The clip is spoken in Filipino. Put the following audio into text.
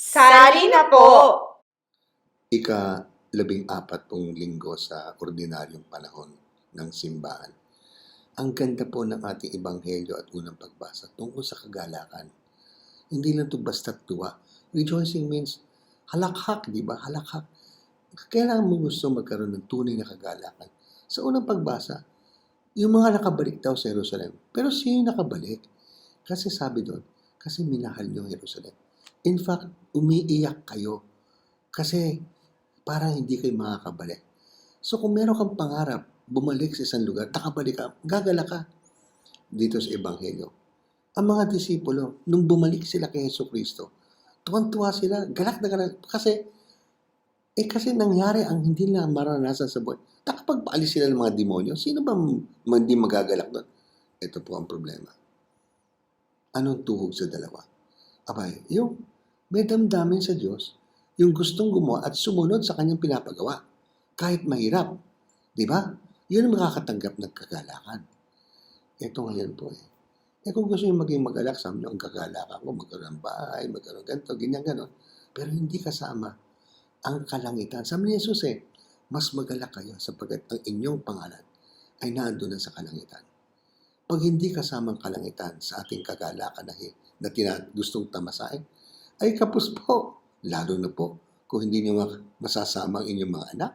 Sali na po! ika labing apat pong linggo sa ordinaryong panahon ng simbahan. Ang ganda po ng ating ebanghelyo at unang pagbasa tungkol sa kagalakan. Hindi lang ito basta tuwa. Rejoicing means halakhak, di ba? Halakhak. Kailangan mo gusto magkaroon ng tunay na kagalakan. Sa unang pagbasa, yung mga nakabalik daw sa Jerusalem. Pero sino yung nakabalik? Kasi sabi doon, kasi minahal niyo Jerusalem. In fact, umiiyak kayo. Kasi parang hindi kayo makakabalik. So kung meron kang pangarap, bumalik sa isang lugar, nakabalik ka, gagala ka dito sa Ebanghelyo. Ang mga disipulo, nung bumalik sila kay Yeso Kristo, tuwan-tuwa sila, galak na galak. Kasi, eh kasi nangyari ang hindi nila maranasan sa buhay. Nakapagpaalis sila ng mga demonyo, sino ba hindi magagalak doon? Ito po ang problema. Anong tuhog sa dalawa? Abay, yung may damdamin sa Diyos, yung gustong gumawa at sumunod sa kanyang pinapagawa. Kahit mahirap. Di ba? Yun ang makakatanggap ng kagalakan. Ito ngayon po eh. Eh kung gusto nyo maging magalak, sabi ang kagalakan ko, magkaroon ng bahay, magkaroon ganito, ganyan, ganon. Pero hindi kasama ang kalangitan. Sabi ni Jesus eh, mas magalak kayo sapagkat ang inyong pangalan ay naandun na sa kalangitan. Pag hindi kasama ang kalangitan sa ating kagalakan na, na tina, gustong tamasain, ay kapos po. Lalo na po kung hindi niyo ma- masasama ang inyong mga anak,